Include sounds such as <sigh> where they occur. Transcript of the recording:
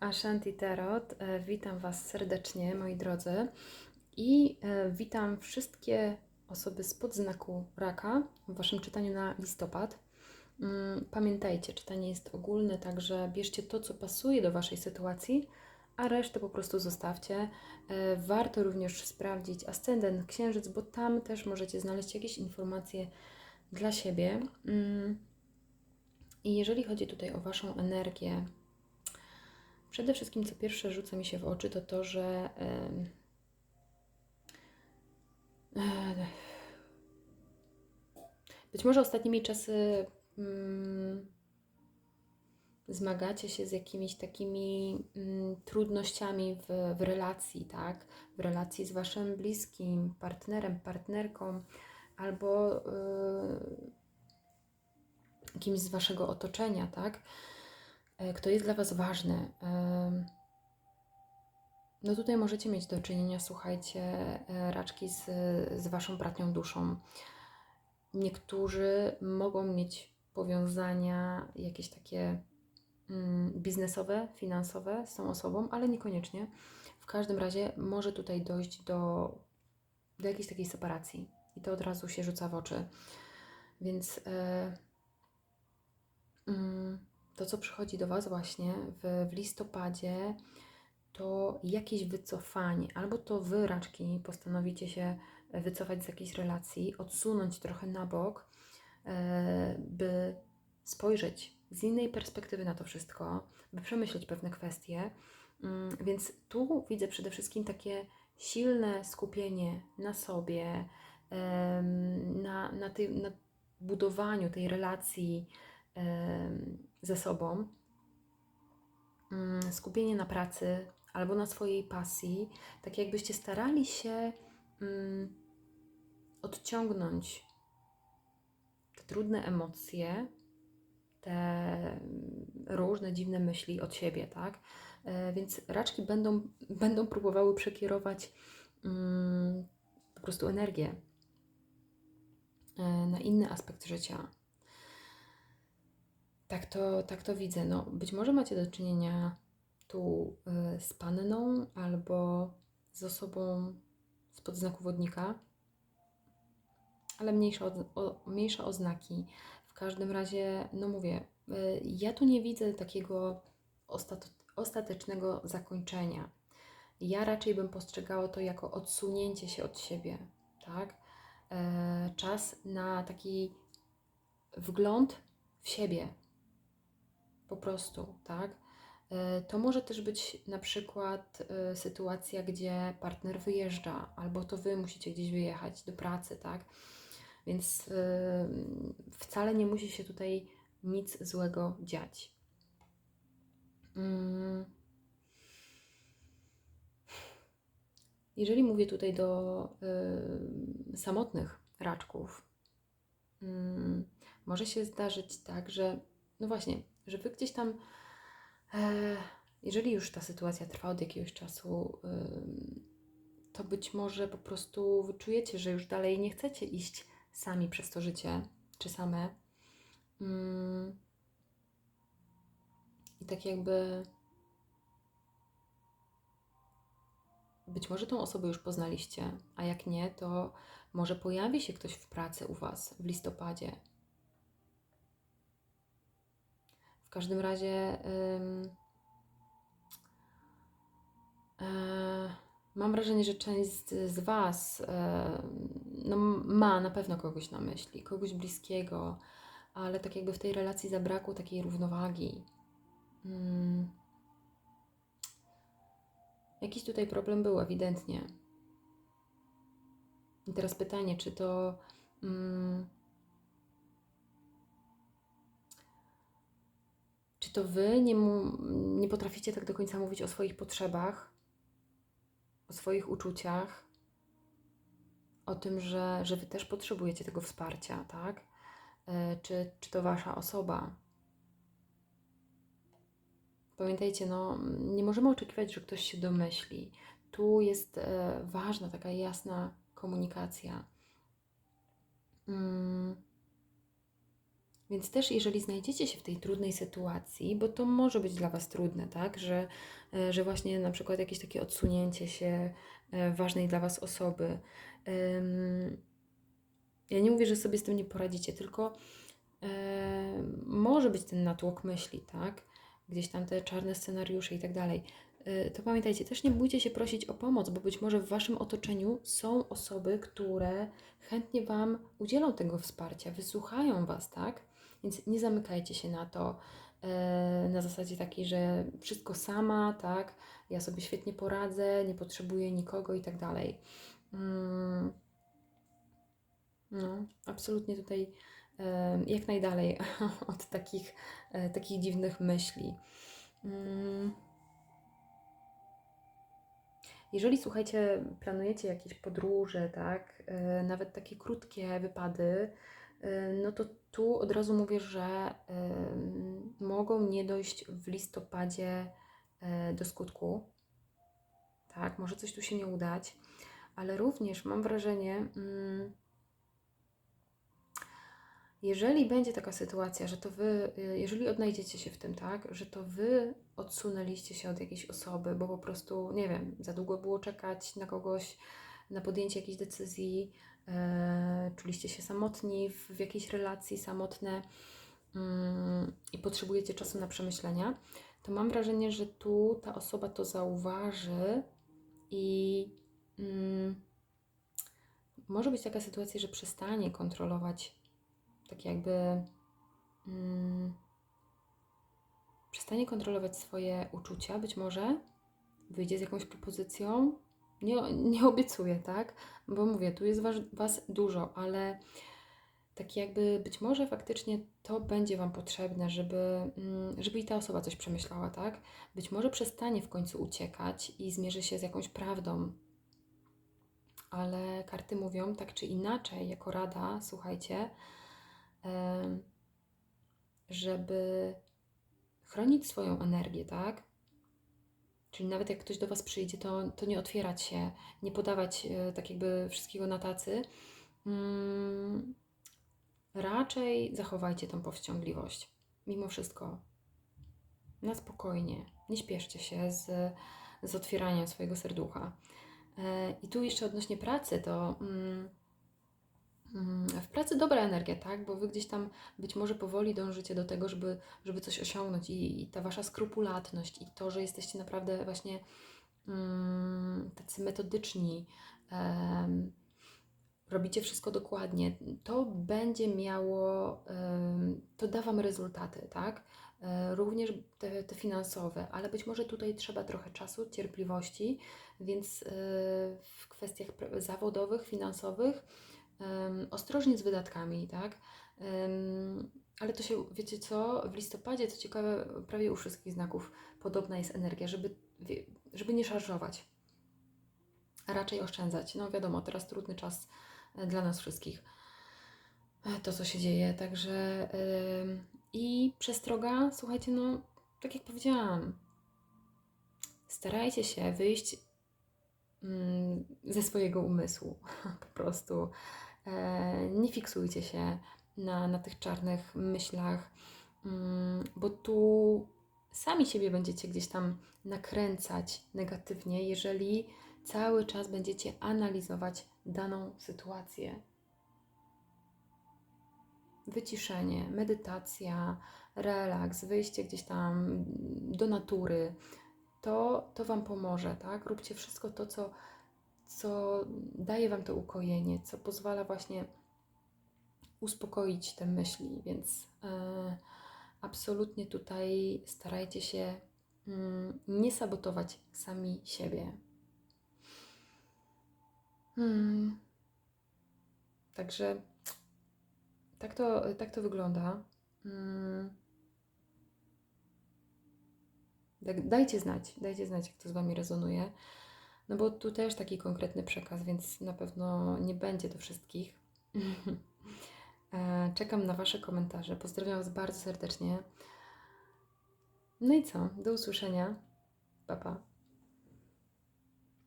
Ashanti Tarot. E, Witam Was serdecznie, moi drodzy. I e, witam wszystkie osoby spod znaku raka w Waszym czytaniu na listopad. Mm, Pamiętajcie, czytanie jest ogólne, także bierzcie to, co pasuje do Waszej sytuacji, a resztę po prostu zostawcie. E, Warto również sprawdzić ascendent, księżyc, bo tam też możecie znaleźć jakieś informacje dla siebie. Mm. I jeżeli chodzi tutaj o Waszą energię, Przede wszystkim, co pierwsze rzuca mi się w oczy, to to, że być może ostatnimi czasy mm, zmagacie się z jakimiś takimi mm, trudnościami w, w relacji, tak? W relacji z waszym bliskim, partnerem, partnerką, albo kimś z waszego otoczenia, tak? E, kto jest dla Was ważny. No tutaj możecie mieć do czynienia, słuchajcie, e, raczki z, z Waszą bratnią duszą. Niektórzy mogą mieć powiązania jakieś takie mm, biznesowe, finansowe z tą osobą, ale niekoniecznie. W każdym razie może tutaj dojść do, do jakiejś takiej separacji i to od razu się rzuca w oczy. Więc e, mm, to, co przychodzi do Was właśnie w, w listopadzie, to jakieś wycofanie, albo to Wy, raczki, postanowicie się wycofać z jakiejś relacji, odsunąć trochę na bok, e, by spojrzeć z innej perspektywy na to wszystko, by przemyśleć pewne kwestie. Mm, Więc tu widzę przede wszystkim takie silne skupienie na sobie, na, na, tej, na budowaniu tej relacji ze sobą, mm, skupienie na pracy albo na swojej pasji, tak jakbyście starali się mm, odciągnąć te trudne emocje, te różne dziwne myśli od siebie, tak? E, Więc raczki będą, będą próbowały przekierować mm, po prostu energię e, na inny aspekt życia. Tak to, tak to widzę. No, być może macie do czynienia tu y, z panną albo z osobą spod znaku wodnika, ale mniejsze, od, o, mniejsze oznaki. W każdym razie, no mówię, y, ja tu nie widzę takiego ostat, ostatecznego zakończenia. Ja raczej bym postrzegała to jako odsunięcie się od siebie, tak? E, czas na taki wgląd w siebie, po prostu, tak? E, To może też być na przykład e, sytuacja, gdzie partner wyjeżdża, albo to wy musicie gdzieś wyjechać do pracy, tak? Więc e, wcale nie musi się tutaj nic złego dziać. Mm. Jeżeli mówię tutaj do samotnych raczków, mm, może się zdarzyć tak, że no właśnie, że wy gdzieś tam, e, jeżeli już ta sytuacja trwa od jakiegoś czasu, ym, to być może po prostu wyczujecie, że już dalej nie chcecie iść sami przez to życie, czy same. Ym, I tak jakby. Być może tą osobę już poznaliście, a jak nie, to może pojawi się ktoś w pracy u Was w listopadzie, W każdym razie e, mam wrażenie, że część z, Was e, no, ma na pewno kogoś na myśli, kogoś bliskiego, ale tak jakby w tej relacji zabrakło takiej równowagi. Ym, jakiś tutaj problem był ewidentnie. I teraz pytanie, czy to. ym, Czy to wy nie, nie potraficie tak do końca mówić o swoich potrzebach, o swoich uczuciach, o tym, że, że wy też potrzebujecie tego wsparcia, tak? E, Czy, czy to wasza osoba? Pamiętajcie, no, nie możemy oczekiwać, że ktoś się domyśli. Tu jest e, ważna taka jasna komunikacja. Mm. Więc też jeżeli znajdziecie się w tej trudnej sytuacji, bo to może być dla Was trudne, tak, że, e, że właśnie na przykład jakieś takie odsunięcie się e, ważnej dla Was osoby. Ja nie mówię, że sobie z tym nie poradzicie, tylko e, może być ten natłok myśli, tak, gdzieś tam te czarne scenariusze i tak dalej. To pamiętajcie, też nie bójcie się prosić o pomoc, bo być może w Waszym otoczeniu są osoby, które chętnie Wam udzielą tego wsparcia, wysłuchają Was, tak? Więc nie zamykajcie się na to e, na zasadzie takiej, że wszystko sama, tak, ja sobie świetnie poradzę, nie potrzebuję nikogo i tak dalej. Mm. No, absolutnie tutaj e, jak najdalej <laughs> od takich, e, takich dziwnych myśli. Mm. Jeżeli słuchajcie, planujecie jakieś podróże, tak, nawet takie krótkie wypady, no to tu od razu mówię, że mogą nie dojść w listopadzie y, do skutku. Tak, może coś tu się nie udać, ale również mam wrażenie, y, jeżeli będzie taka sytuacja, że to wy, jeżeli odnajdziecie się w tym, tak, że to wy odsunęliście się od jakiejś osoby, bo po prostu, nie wiem, za długo było czekać na kogoś, na podjęcie jakiejś decyzji, e, czuliście się samotni w, w jakiejś relacji, samotne mm, i potrzebujecie czasu na przemyślenia, to mam wrażenie, że tu ta osoba to zauważy i mm, może być taka sytuacja, że przestanie kontrolować tak jakby mm, przestanie kontrolować swoje uczucia, być może wyjdzie z jakąś propozycją, nie, nie obiecuję, tak? Bo mówię, tu jest was, was dużo, ale tak jakby być może faktycznie to będzie Wam potrzebne, żeby, mm, żeby i ta osoba coś przemyślała, tak? Być może przestanie w końcu uciekać i zmierzy się z jakąś prawdą. Ale karty mówią tak czy inaczej, jako rada, słuchajcie, żeby chronić swoją energię, tak? Czyli nawet jak ktoś do Was przyjdzie, to, to nie otwierać się, nie podawać e, tak jakby wszystkiego na tacy. Hmm, raczej zachowajcie tą powściągliwość. Mimo wszystko. Na spokojnie. Nie śpieszcie się z, z otwieraniem swojego serducha. E, I tu jeszcze odnośnie pracy, to. Mm, Mm, w pracy dobra energia, tak? Bo wy gdzieś tam być może powoli dążycie do tego, żeby, żeby coś osiągnąć i, i ta wasza skrupulatność i to, że jesteście naprawdę właśnie um, tacy metodyczni, robicie wszystko dokładnie, to będzie miało, to da Wam rezultaty, tak? E, również te, te, finansowe, ale być może tutaj trzeba trochę czasu, cierpliwości, więc e, w kwestiach zawodowych, finansowych, ostrożnie z wydatkami, tak? Ale to się, wiecie co, w listopadzie, co ciekawe, prawie u wszystkich znaków podobna jest energia, żeby, żeby nie szarżować, a raczej oszczędzać. No wiadomo, teraz trudny czas e, dla nas wszystkich, e, to co się dzieje, także i przestroga, słuchajcie, no tak jak powiedziałam, starajcie się wyjść mm, ze swojego umysłu, <laughs> po prostu nie fiksujcie się na, na tych czarnych myślach, mm, bo tu sami siebie będziecie gdzieś tam nakręcać negatywnie, jeżeli cały czas będziecie analizować daną sytuację. Wyciszenie, medytacja, relaks, wyjście gdzieś tam do natury, to, to Wam pomoże, tak? Róbcie wszystko to, co co daje Wam to ukojenie, co pozwala właśnie uspokoić te myśli, więc e, absolutnie tutaj starajcie się mm, nie sabotować sami siebie. Hmm. Także tak to, tak to wygląda. Hmm. Dajcie znać, dajcie znać, jak to z Wami rezonuje. No bo tu też taki konkretny przekaz, więc na pewno nie będzie do wszystkich. <laughs> E, czekam na Wasze komentarze. Pozdrawiam Was bardzo serdecznie. No i co? Do usłyszenia. Pa, pa.